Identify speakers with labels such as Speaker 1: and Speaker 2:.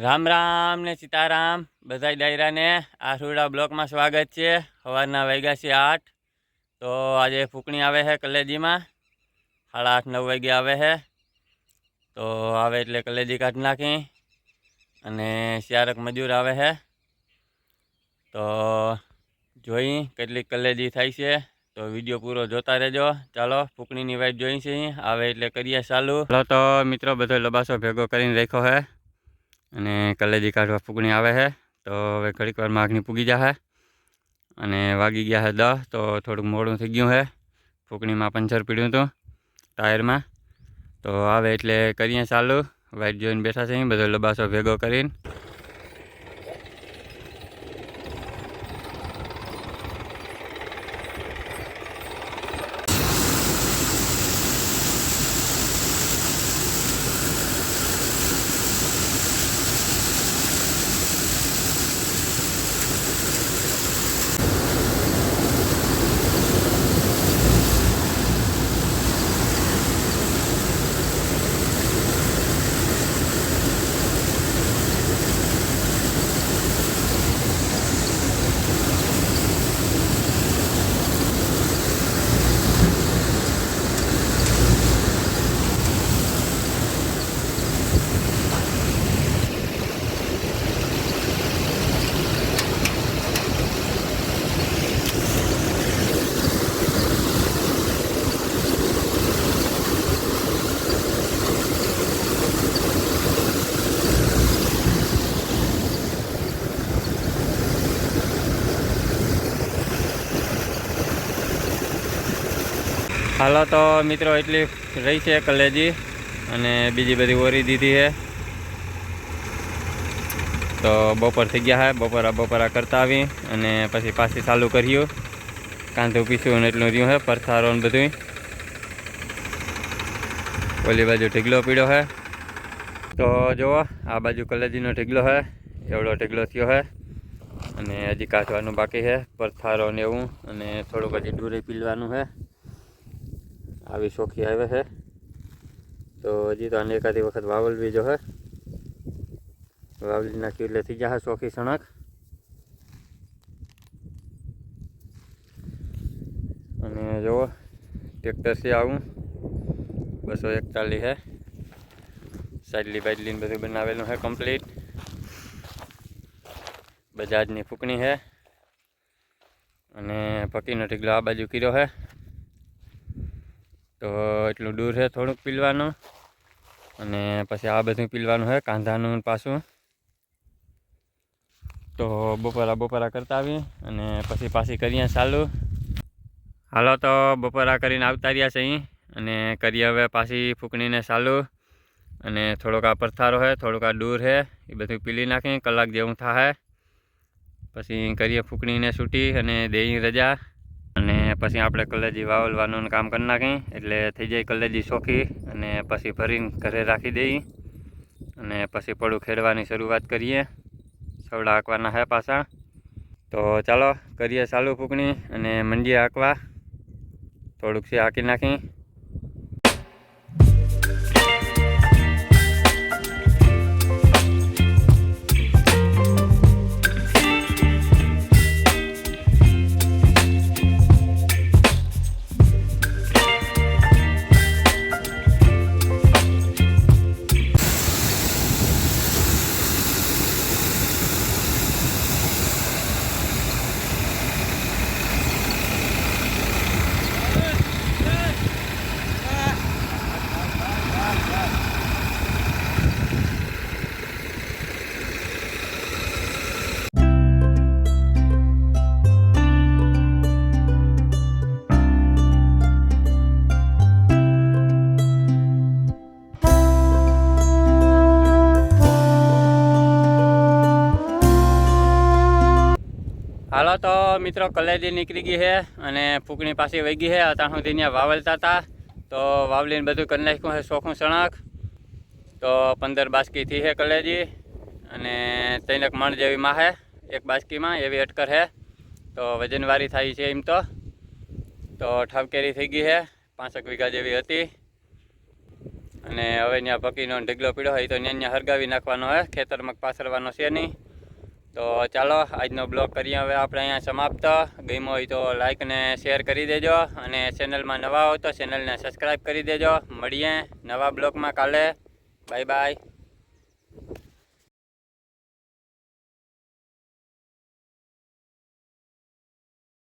Speaker 1: રામ રામ ને સીતારામ બધા ડાયરાને. આસુડા બ્લોકમાં સ્વાગત છે. સવારના વાગ્યા છે આઠ. તો આજે ફૂકણી આવે છે કલેજીમાં. સાડા આઠ, નવ વાગે આવે છે. તો આવે એટલે કલેજી કાઢી નાખી. અને શિયારક મજૂર આવે છે. તો જોઈ કેટલીક કલેજી થાય છે. તો વીડિયો પૂરો જોતા રહેજો. ચાલો, ફૂકણીની વાઈટ જોઈ છે. આવે એટલે કરીએ ચાલુ. ચાલો તો મિત્રો, બધો લબાસો ભેગો કરીને રાખ્યો છે. અને કલેજી કાઢવા ફૂગણી આવે છે તો હવે ઘડીક વાર માગણી પૂગી જશે અને વાગી ગયા છે દસ તો થોડુંક મોડું થઈ ગયું છે ફૂકણીમાં પંચર પીડ્યું હતું ટાયરમાં. તો આવે એટલે કરીએ ચાલુ. વાઇટ જોઈને બેઠા છે બધો લબાસો ભેગો કરીને. હાલો તો મિત્રો, એટલી રહી છે કલેજી અને બીજી બધી ઓરી દીધી છે. તો બપોર થઈ ગયા હે, બપોરા બપોરા કરતા આવી અને પછી પાછી ચાલુ કર્યું. કાંધું પીસ્યું ને એટલું રહ્યું છે પરથારો ને બધું ઓલી બાજુ ઢીગલો પીડ્યો હે. તો જુઓ આ બાજુ કલેજીનો ઢીગલો હે, એવડો ઢીગલો થયો હે. અને હજી કાચવાનું બાકી છે પરથારો ને એવું, અને થોડુંક હજી દૂરે પીલવાનું છે આવી શોખી આવે છે તો હજી તો આને એકાદી વખત વાવલવી જો હે વાવલી એટલે થઈ જશે શોખી સણક અને જુઓ ટ્રેક્ટરથી આવું બસો એકતાલીસ છે સાડલી બાજલી બધું બનાવેલું છે કમ્પ્લીટ બજાજની ફૂકણી છે અને પકીનો ઢીકલો આ બાજુ કર્યો છે તો એટલું દૂર છે થોડુંક પીલવાનું. અને પછી આ બધું પીલવાનું છે, કાંધાનું પાછું. તો બપોરા બપોરા કરતા આવી અને પછી પાછી કરીએ ચાલુ. હાલો તો બપોરા કરીને આવતા રહ્યા છે અહીં અને કરીએ હવે પાછી ફૂંકણીને ચાલુ. અને થોડોક આ પરથારો છે, થોડુંક આ દૂર છે, એ બધું પીલી નાખી કલાક જેવું થાય. પછી કરીએ ફૂંકણીને છૂટી અને દેહી રજા. પછી આપણે કલેજી વાવલવાનું કામ કરી નાખી એટલે થઈ જાય કલેજી સોખી અને પછી ભરીને ઘરે રાખી દઈ અને પછી પડું ખેડવાની શરૂઆત કરીએ. સવડા હાંકવાના હે પાછા. તો ચાલો, કરીએ ચાલુ ફૂંકણી અને મંડીએ હાંકવા. થોડુંક છે હાંકી નાખી મિત્રો, કલેજી નીકળી ગઈ છે અને ફૂકણી પાછી વહી ગઈ છે. અત્યાર સુધી ત્યાં વાવલતા હતા. તો વાવલીને બધું કરી નાખ્યું છે શોખું સણક તો પંદર બાસકી થઈ છે કલેજી અને ત્રણેક મણ જેવી માં છે, એક બાસ્કીમાં એવી અટકર છે. તો વજનવારી થાય છે એમ તો. તો ઠાવકેરી થઈ ગઈ છે, પાંસઠ વીઘા જેવી હતી. અને હવે ત્યાં પકીનો ઢગલો પીડો હોય તો ત્યાં ત્યાં હરગાવી નાખવાનો હોય ખેતરમાં પાસરવાનો છે નહીં. તો ચાલો, આજનો બ્લોગ કરીએ હવે આપણે અહીંયા સમાપ્ત. ગમ્યો હોય તો લાઇક અને શેર કરી દેજો અને ચેનલમાં નવા હો તો ચેનલને સબસ્ક્રાઈબ કરી દેજો. મળીએ નવા બ્લોગમાં કાલે. Bye bye